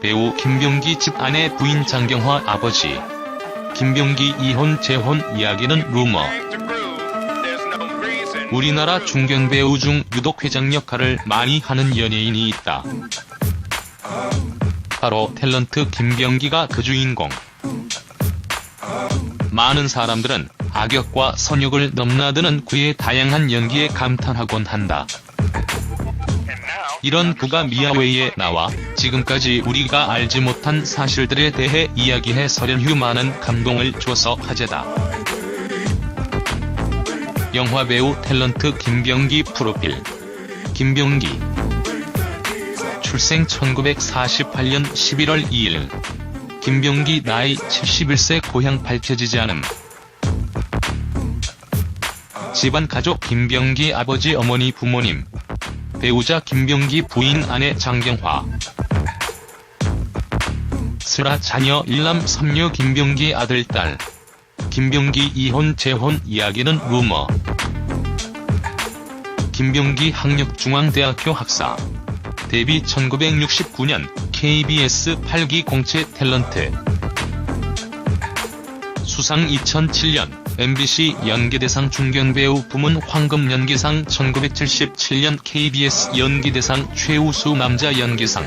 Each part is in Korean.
배우 김병기 집 아내 부인 장경화 아버지 김병기 이혼 재혼 이야기는 루머 우리나라 중견 배우 중 유독 회장 역할을 많이 하는 연예인이 있다. 바로 탤런트 김병기가 그 주인공. 많은 사람들은 악역과 선역을 넘나드는 그의 다양한 연기에 감탄하곤 한다. 이런 그가 미아웨이에 나와 지금까지 우리가 알지 못한 사실들에 대해 이야기해 서련휴 많은 감동을 줘서 화제다. 영화배우 탤런트 김병기 프로필 김병기 출생 1948년 11월 2일 김병기 나이 71세 고향 밝혀지지 않음 집안 가족 김병기 아버지 어머니 부모님 배우자 김병기 부인 아내 장경화 슬아 자녀 일남 삼녀 김병기 아들 딸 김병기 이혼 재혼 이야기는 루머. 김병기 학력중앙대학교 학사 데뷔 1969년 KBS 8기 공채 탤런트. 수상 2007년 MBC 연기대상 중견배우 부문 황금연기상 1977년 KBS 연기대상 최우수 남자 연기상.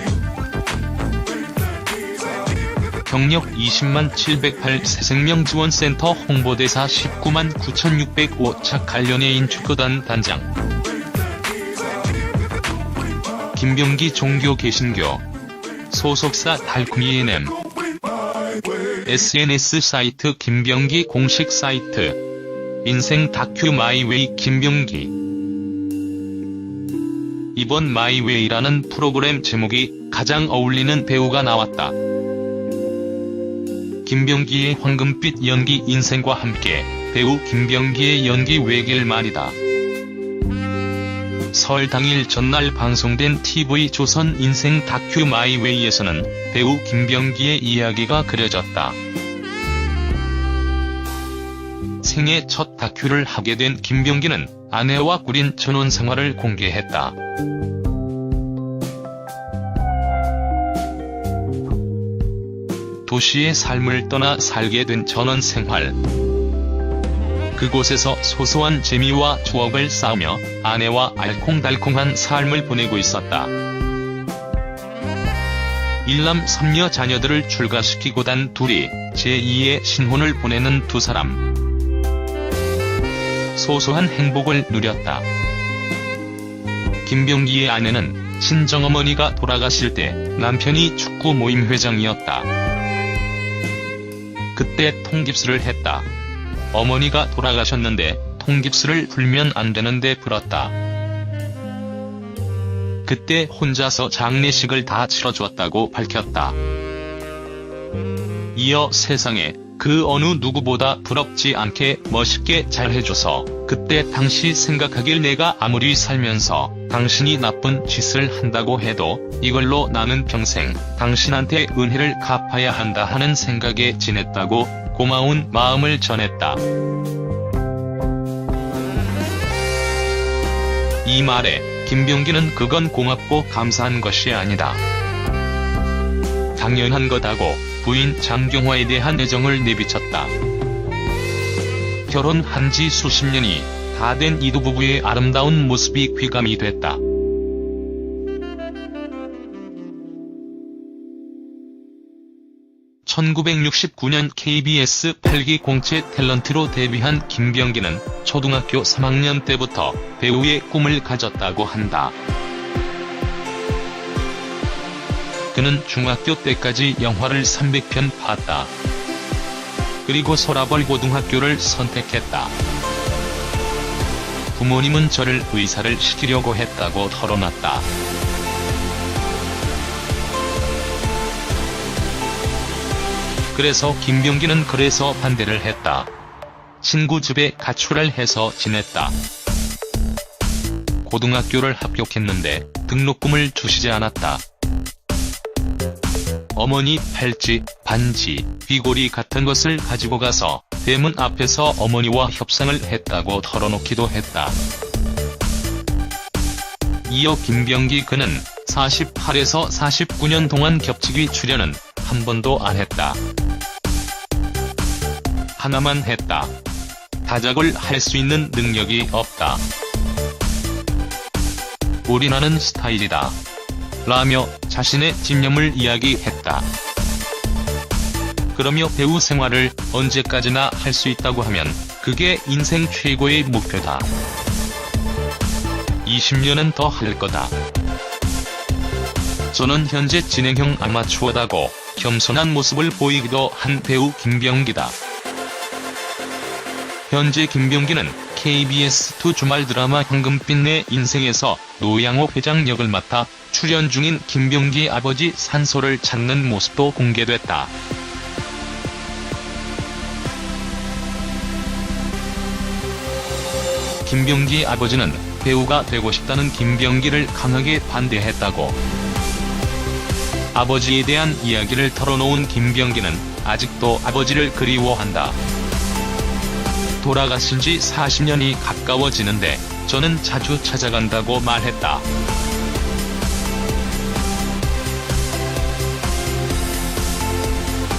경력 20만 708 새생명지원센터 홍보대사 19만 9605 착할 연예인 축구단 단장. 김병기 종교 개신교. 소속사 달콤이 NM SNS 사이트 김병기 공식 사이트 인생 다큐 마이웨이 김병기 이번 마이웨이라는 프로그램 제목이 가장 어울리는 배우가 나왔다. 김병기의 황금빛 연기 인생과 함께 배우 김병기의 연기 외길 말이다. 설 당일 전날 방송된 TV조선 인생 다큐 마이웨이에서는 배우 김병기의 이야기가 그려졌다. 생애 첫 다큐를 하게 된 김병기는 아내와 꾸린 전원 생활을 공개했다. 도시의 삶을 떠나 살게 된 전원 생활. 그곳에서 소소한 재미와 추억을 쌓으며 아내와 알콩달콩한 삶을 보내고 있었다. 일남 삼녀 자녀들을 출가시키고 단 둘이 제2의 신혼을 보내는 두 사람. 소소한 행복을 누렸다. 김병기의 아내는 친정어머니가 돌아가실 때 남편이 축구 모임 회장이었다. 그때 통깁스를 했다. 어머니가 돌아가셨는데 통깁스를 불면 안 되는데 불었다. 그때 혼자서 장례식을 다 치러주었다고 밝혔다. 이어 세상에 그 어느 누구보다 부럽지 않게 멋있게 잘해줘서 그때 당시 생각하길 내가 아무리 살면서 당신이 나쁜 짓을 한다고 해도 이걸로 나는 평생 당신한테 은혜를 갚아야 한다 하는 생각에 지냈다고 고마운 마음을 전했다. 이 말에 김병기는 그건 고맙고 감사한 것이 아니다. 당연한 거다고 부인 장경화에 대한 애정을 내비쳤다. 결혼한 지 수십 년이 다 된 이두 부부의 아름다운 모습이 귀감이 됐다. (1969년) KBS 8기 공채 탤런트로 데뷔한 김병기는 초등학교 3학년 때부터 배우의 꿈을 가졌다고 한다. 그는 중학교 때까지 영화를 300편 봤다. 그리고 소라벌 고등학교를 선택했다. 부모님은 저를 의사를 시키려고 했다고 털어놨다. 그래서 김병기는 그래서 반대를 했다. 친구 집에 가출을 해서 지냈다. 고등학교를 합격했는데 등록금을 주시지 않았다. 어머니 팔찌, 반지, 귀고리 같은 것을 가지고 가서 대문 앞에서 어머니와 협상을 했다고 털어놓기도 했다. 이어 김병기 그는 48에서 49년 동안 겹치기 출연은 한 번도 안 했다. 하나만 했다. 다작을 할 수 있는 능력이 없다. 올인하는 스타일이다. 라며 자신의 집념을 이야기했다. 그러며 배우 생활을 언제까지나 할 수 있다고 하면 그게 인생 최고의 목표다. 20년은 더 할 거다. 저는 현재 진행형 아마추어다고 겸손한 모습을 보이기도 한 배우 김병기다. 현재 김병기는 KBS2 주말 드라마 황금빛 내 인생에서 노양호 회장 역을 맡아 출연 중인 김병기 아버지 산소를 찾는 모습도 공개됐다. 김병기 아버지는 배우가 되고 싶다는 김병기를 강하게 반대했다고. 아버지에 대한 이야기를 털어놓은 김병기는 아직도 아버지를 그리워한다. 돌아가신 지 40년이 가까워지는데 저는 자주 찾아간다고 말했다.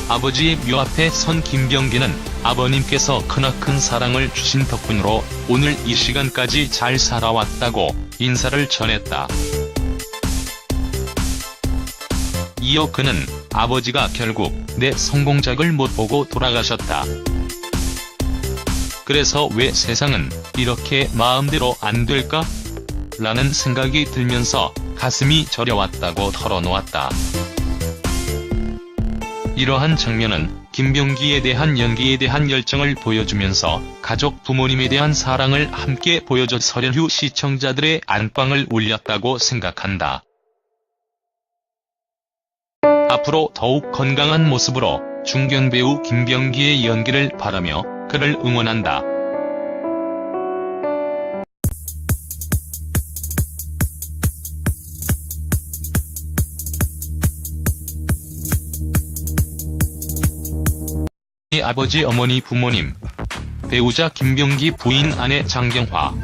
아버지의 묘 앞에 선 김병기는 아버님께서 크나큰 사랑을 주신 덕분으로 오늘 이 시간까지 잘 살아왔다고 인사를 전했다. 이어 그는 아버지가 결국 내 성공작을 못 보고 돌아가셨다. 그래서 왜 세상은 이렇게 마음대로 안 될까? 라는 생각이 들면서 가슴이 저려왔다고 털어놓았다. 이러한 장면은 김병기에 대한 연기에 대한 열정을 보여주면서 가족 부모님에 대한 사랑을 함께 보여줘 설현휴 시청자들의 안방을 울렸다고 생각한다. 앞으로 더욱 건강한 모습으로 중견 배우 김병기의 연기를 바라며 그를 응원한다. 아버지 어머니 부모님 배우자 김병기 부인 아내 장경화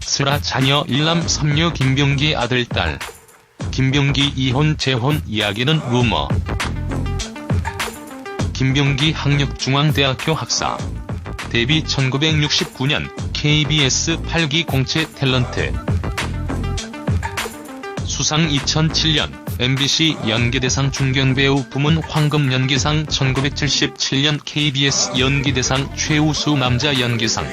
슬아 자녀 일남 삼녀 김병기 아들 딸 김병기 이혼 재혼 이야기는 루머. 김병기 학력중앙대학교 학사. 데뷔 1969년 KBS 8기 공채 탤런트. 수상 2007년 MBC 연기대상 중견배우 부문 황금연기상 1977년 KBS 연기대상 최우수 남자 연기상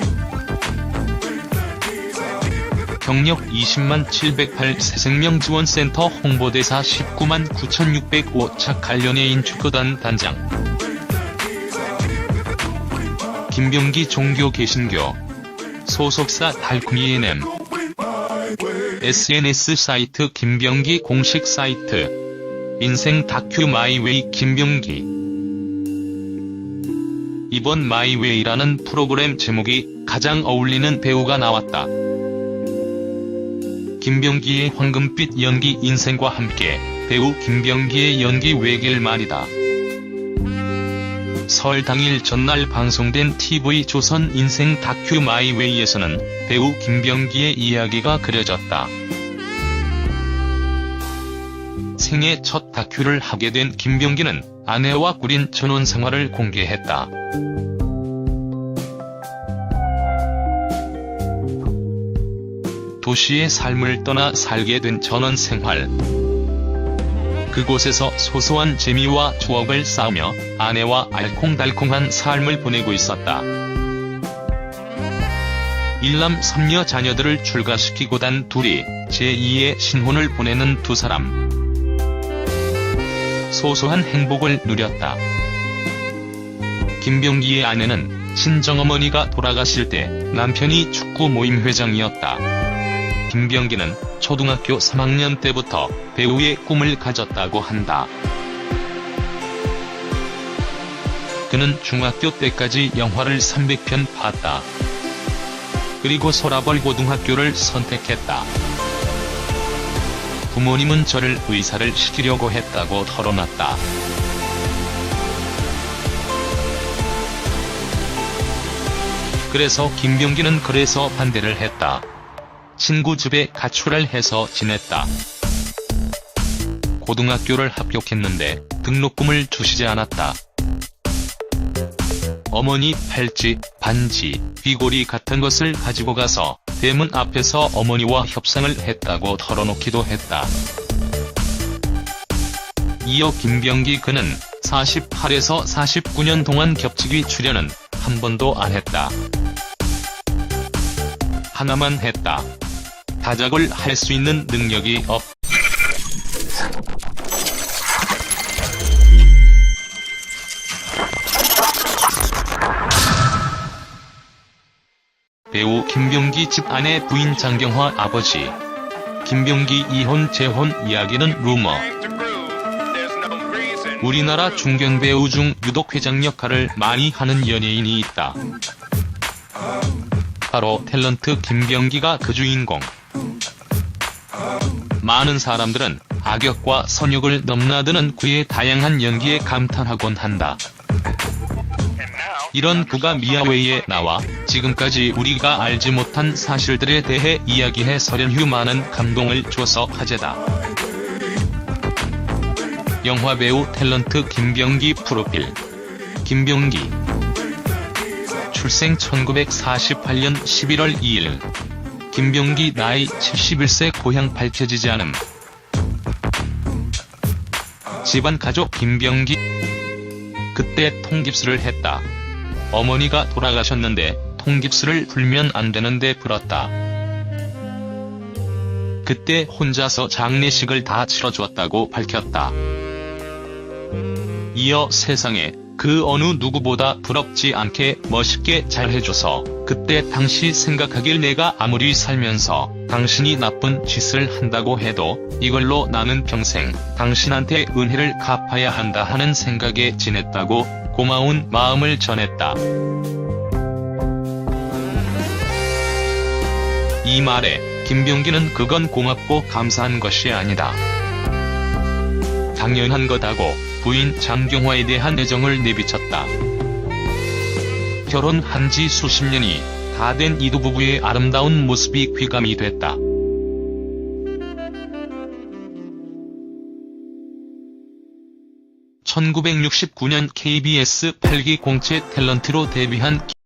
경력 20만 708 새생명지원센터 홍보대사 19만 9605 착할 연예인 축구단 단장. 김병기 종교 개신교. 소속사 달콤이 NM SNS 사이트 김병기 공식 사이트. 인생 다큐 마이웨이 김병기. 이번 마이웨이라는 프로그램 제목이 가장 어울리는 배우가 나왔다. 김병기의 황금빛 연기 인생과 함께 배우 김병기의 연기 외길 말이다. 설 당일 전날 방송된 TV조선 인생 다큐 마이웨이에서는 배우 김병기의 이야기가 그려졌다. 생애 첫 다큐를 하게 된 김병기는 아내와 꾸린 전원 생활을 공개했다. 도시의 삶을 떠나 살게 된 전원 생활. 그곳에서 소소한 재미와 추억을 쌓으며 아내와 알콩달콩한 삶을 보내고 있었다. 일남 삼녀 자녀들을 출가시키고 단 둘이 제2의 신혼을 보내는 두 사람. 소소한 행복을 누렸다. 김병기의 아내는 친정어머니가 돌아가실 때 남편이 축구 모임 회장이었다. 김병기는 초등학교 3학년 때부터 배우의 꿈을 가졌다고 한다. 그는 중학교 때까지 영화를 300편 봤다. 그리고 소라벌 고등학교를 선택했다. 부모님은 저를 의사를 시키려고 했다고 털어놨다. 그래서 김병기는 그래서 반대를 했다. 친구 집에 가출을 해서 지냈다. 고등학교를 합격했는데 등록금을 주시지 않았다. 어머니 팔찌, 반지, 귀걸이 같은 것을 가지고 가서 대문 앞에서 어머니와 협상을 했다고 털어놓기도 했다. 이어 김병기 그는 48에서 49년 동안 겹치기 출연은 한 번도 안 했다. 하나만 했다. 다작을 할 수 있는 능력이 없. 배우 김병기 집 아내 부인 장경화 아버지. 김병기 이혼 재혼 이야기는 루머. 우리나라 중견 배우 중 유독 회장 역할을 많이 하는 연예인이 있다. 바로 탤런트 김병기가 그 주인공. 많은 사람들은 악역과 선역을 넘나드는 그의 다양한 연기에 감탄하곤 한다. 이런 그가 미아웨이에 나와 지금까지 우리가 알지 못한 사실들에 대해 이야기해 서련휴 많은 감동을 줘서 화제다. 영화 배우 탤런트 김병기 프로필 김병기 출생 1948년 11월 2일 김병기 나이 71세 고향 밝혀지지 않음 집안 가족 김병기 그때 통깁스를 했다. 어머니가 돌아가셨는데 통깁스를 불면 안 되는데 불었다. 그때 혼자서 장례식을 다 치러주었다고 밝혔다. 이어 세상에 그 어느 누구보다 부럽지 않게 멋있게 잘해줘서 그때 당시 생각하길 내가 아무리 살면서 당신이 나쁜 짓을 한다고 해도 이걸로 나는 평생 당신한테 은혜를 갚아야 한다 하는 생각에 지냈다고 고마운 마음을 전했다. 이 말에 김병기는 그건 고맙고 감사한 것이 아니다. 당연한 거다고 부인 장경화에 대한 애정을 내비쳤다. 결혼한 지 수십 년이 다 된 이두 부부의 아름다운 모습이 귀감이 됐다. (1969년) KBS 8기 공채 탤런트로 데뷔한